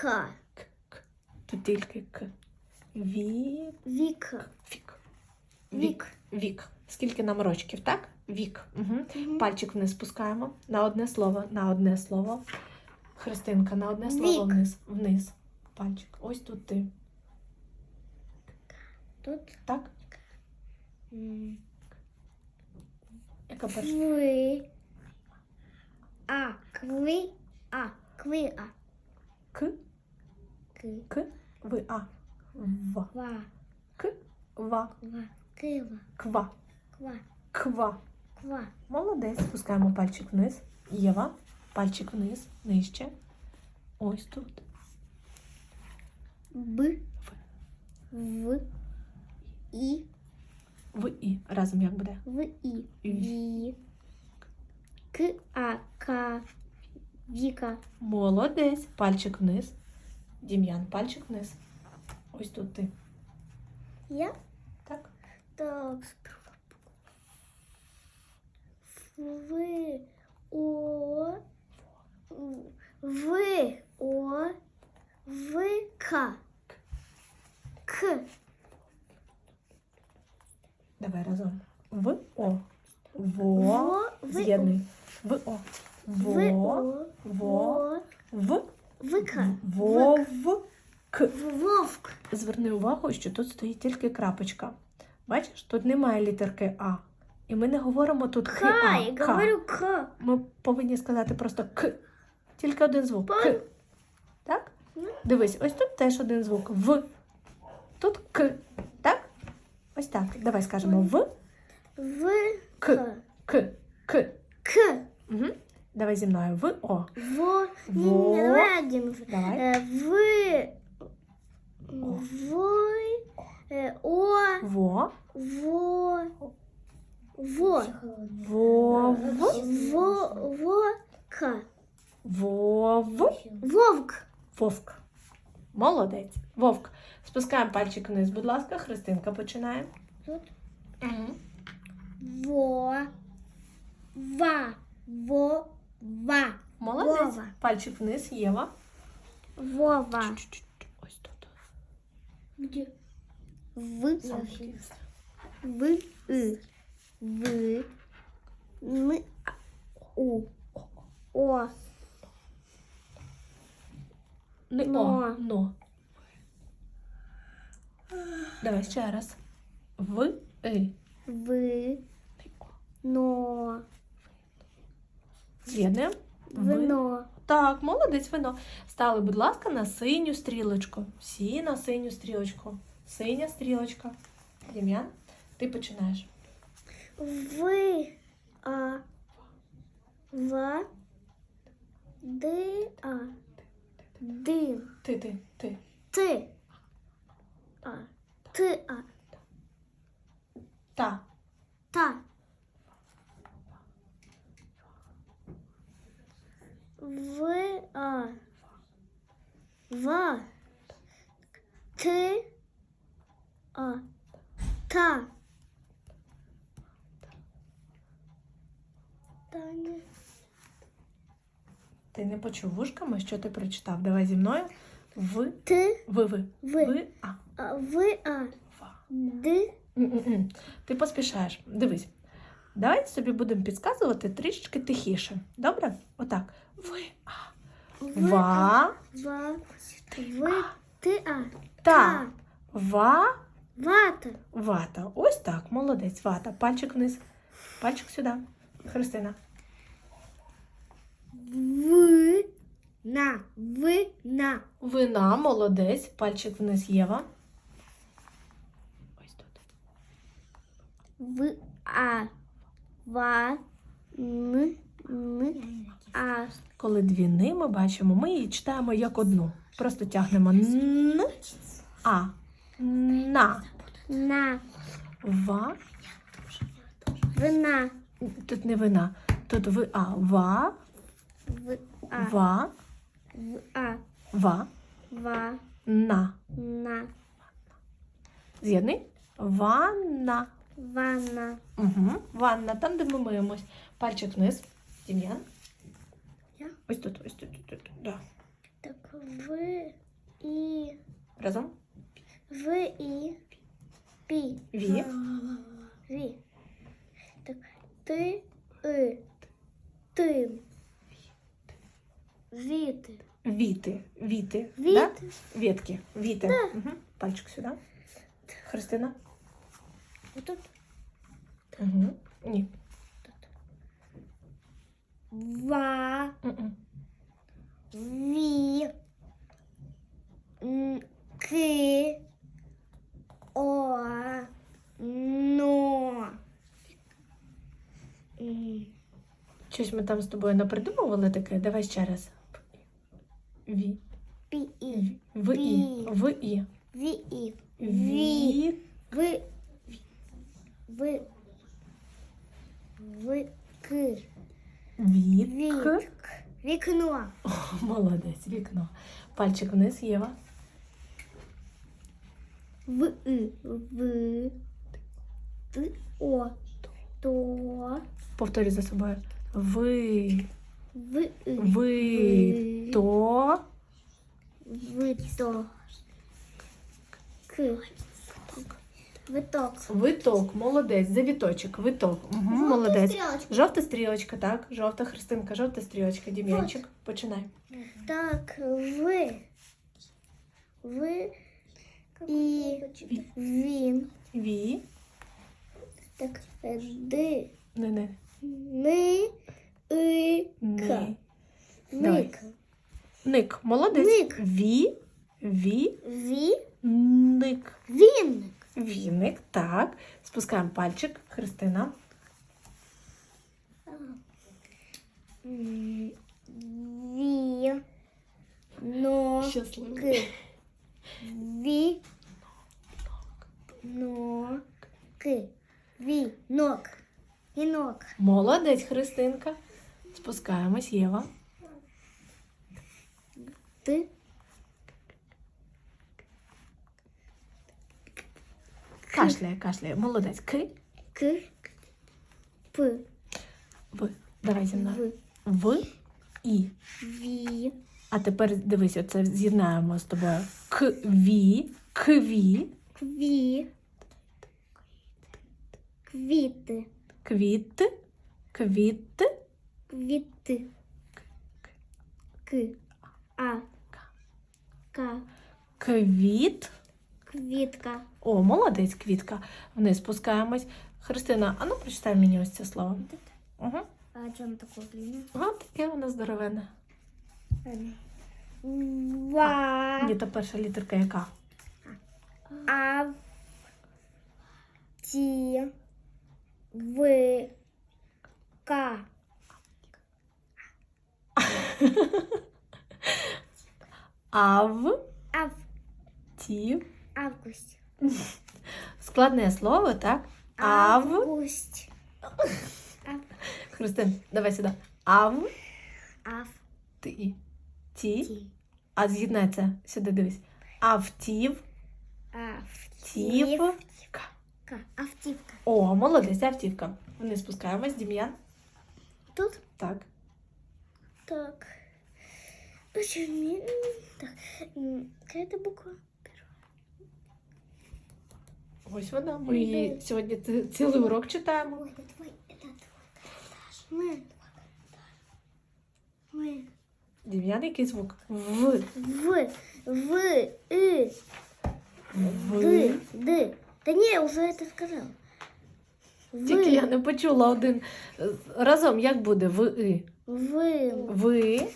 Віка. К, к. Тут тільки к. Вік. Віка. Вік. Вік. Вік. Скільки нам рочків, так? Вік. Угу. Мгм. Пальчик вниз спускаємо. На одне слово, на одне слово. Христинка, на одне слово Вік. вниз. Вниз. Пальчик. Ось тут ти. Тут Так? м, Яка перша? кви. А. Кви. А. Кви. А. К, Ки. к, ви, а. В. Ва. К, ва, Ва. Кива. ква, Ква. ква. Ква. Молодець. Спускаємо пальчик вниз. Єва. Пальчик вниз, нижче. Ось тут. Б. В. В. І. В і. Разом як буде? В. І. Ві. К. А. К. Віка. Молодець. Пальчик вниз. Дім'ян, пальчик вниз. Ось тут ти. Я? Так. Так. В. О. В. О. В. К. К. Давай разом. В О. Во. З'єднуй. В О. В. Во. О. Во. Во. В. В. К. Вов. К. Вовк. Зверни увагу, що тут стоїть тільки крапочка. Бачиш, тут немає літерки А. І ми не говоримо тут К. К. А, Я К. говорю К. Ми повинні сказати просто К. Тільки один звук. К. Пон- Так? Ну. Дивись, ось тут теж один звук. В. Тут К. Так? Ось так. Давай скажемо В. В. К. К. К. К. К. Угу. Давай зі мною. В. О. Во. Во. не, давай один. Давай. Э, В. В. э, О. Во. Во. Во. Во. В. Во. Во. К. Во. В. Вовк. Вовк. Молодець. Вовк. Спускаємо пальчик вниз, будь ласка. Христинка починає. Тут. Во. Ва. Во. Ва. Молодець. Вова. Пальчик вниз, Єва. Вова. Чуть-чуть. Ось тут. Где? В. В. И. В. М. У. О. Не Но. О. Но. Давай ще раз. В. И. В. Не О. Но. З'єднуємо. Вино. Так, молодець вино. Стали, будь ласка, на синю стрілочку. Всі на синю стрілочку. Синя стрілочка. Дем'ян, ти починаєш. В. А. В. Д. А. Д. Ти, ти, ти. Т. А. Т. А. Та. Та. В. А. В. Т. А. Та. Таня. Ти не почув вушками, що ти прочитав. Давай зі мною. В. Т. Ви, ви. В. Ви, а. А. В. А. Ва. Д. Ти поспішаєш. Дивись. Давай собі будемо підказувати трішечки тихіше. Добре? Отак. Ви, а. Ва. Ва. В. Т. А. Та. Ва. Вата. Вата. Ось так. Молодець. Вата. Пальчик вниз. Пальчик сюди. Христина. В. На. В. На. Вина, молодець. Пальчик вниз Єва. Ось тут. В. А. Ва. Н. Н. А. Коли дві ни ми бачимо, ми її читаємо як одну. Просто тягнемо н, а, на, На. ва. Вина. Тут не вина. Тут ви а. Ва, В. А. ва, В. А. ва, Ва. на. На. З'єдни. Ванна. Ванна. Угу. Ванна, там, де ми миємось. Пальчик вниз. Дем'ян. Я? Ось тут, ось тут, тут, тут. Да. Так в. Разом. В і пі. Ві. Ві. Так. Ти и. Ти. Віти. Віти. Віти. Да? Віти. Ветки. Віти. Угу. Пальчик сюди. Христина. Отут. Угу. Ні. Ва. Мгм. Ві. М, Ки. О. Но. М, Щось ми там з тобою напридумували таке. Давай ще раз. Ві. Пі. І. В і. Ві. В і. Ві. Ві. Ві. Ви. Ви. Ви. К. Вік. Вік. Вікно. О, молодець, вікно. Пальчик вниз, Єва. В. И. В. Т. О. То. Повторюй за собою. Ви. В. И. Ви. То. Ви. То. К. Виток. Виток. Молодець. Завіточок. Виток. Угу, молодець. Жовта стрілочка, так. Жовта Христинка, жовта стрілочка. Дім'янчик. Починай. Так, ви. Ви. І він. Ві. Так, е, ди. Не, не. Ни. И. Ни. Давай. Ник. Ник. Молодець. Ник. Ві. Ві. Ві. Ник. Віник. Так. Спускаємо пальчик. Христина. Ві. Но. Щасливо. Ві. Но. К. Ві. Нок. Вінок. Молодець, Христинка. Спускаємось, Єва. Ти. Кашляє, кашляє. Молодець. К. К. П. В. Давай зі мною. В. І. Ві. А тепер дивись, оце з'єднаємо з тобою. К. Ві. Кві. Кві. Квіти. Квіт. Квіт. Квіти. К. А. К. Квіт. Квітка. О, молодець, квітка. Вниз спускаємось. Христина, а ну прочитай мені ось це слово. Угу. А чому таке длинне? Ага, таке воно здоровене. Ва. Ні, та перша літерка яка? А. Ті. Ви. К. Ав. Ав. Ті. Август. Складне слово, так? Ав. Август. Ав. Христин, давай сюди. Ав. Ав. Ти. Ті. Ті. А з'єднається. Сюди дивись. Автів. Тів. Автівка. Автівка. О, молодець, автівка. Вниз спускаємось, Дім'ян. Тут? Так. Так. Так. м, Какая это буква? Ось вона. Ми її сьогодні ці- цілий урок читаємо. Ой, это твой, это твой карандаш. Мы. Мы. Дім'ян, який звук? В. В. В. И. В. Д. Д. Да не, я уже это сказала. Тільки я не почула один. Е, Разом як буде? В. І. В. Ви.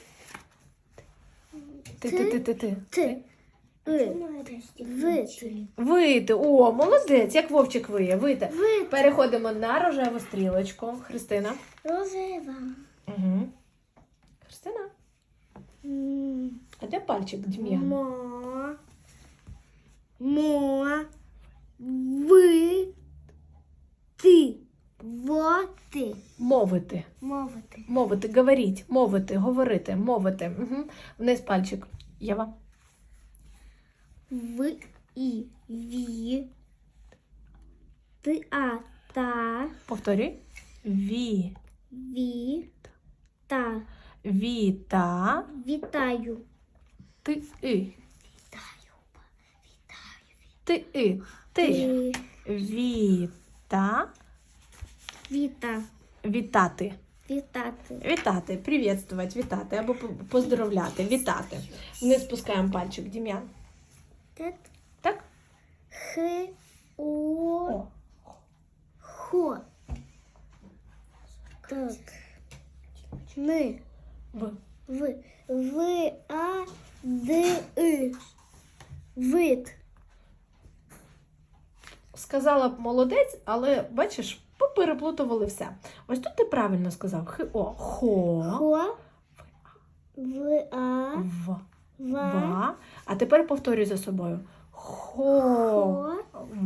Ти, ти, ти, ти, ти. Ти. И. В. Вийти. О, молодець, як вовчик виє. Вийти. В. Переходимо на рожеву стрілочку. Христина. Рожева. Угу. Христина. М, А де пальчик Дім'ян? Мо. Мо. Ви. Ти. Во. Ти. Мовити. Мовити. Мовити, говоріть, мовити, говорити, мовити. Угу. Вниз пальчик. Єва. В. І. Ві. Ти. А. Та. Повторюй. Ві. Ві. Та. Віта. Вітаю. Ти. І. Вітаю. Вітаю. Ти. и. Ти. Віта. Віта. Вітати. Вітати. Вітати. Привітствувати, вітати або по- поздоровляти, вітати. Не спускаємо пальчик, Дім'ян. Тет. Так? Х. О. Хо. Так. Ни. В. В. В. А. Д. И. Вид. Сказала б молодець, але бачиш, попереплутували все. Ось тут ти правильно сказав. Хи, о, хо, Хо. В. А. в, Ва. ва. А тепер повторюй за собою. Хо,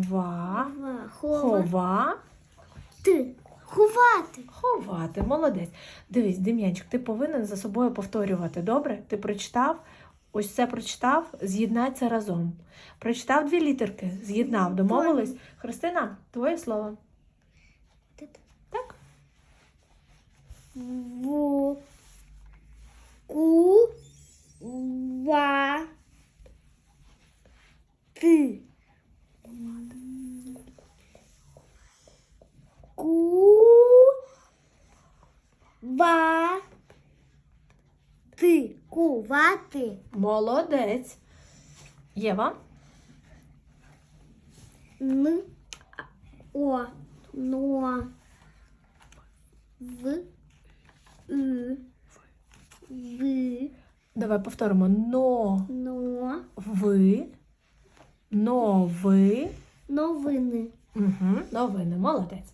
ва, Ва. Хова. Ти. Ховати. ховати. Молодець. Дивись, Дем'янчик, ти повинен за собою повторювати. Добре? Ти прочитав, ось це прочитав, з'єднай це разом. Прочитав дві літерки, з'єднав, домовились. Христина, твоє слово. Так? В. Ку. Ва. Ти. Ку. Ва. Ти. Молодець. Єва. Н. О. Но. В. И. В. Давай повторимо. Но Но. ви. Но ви. Новини. Угу. Новини. Молодець.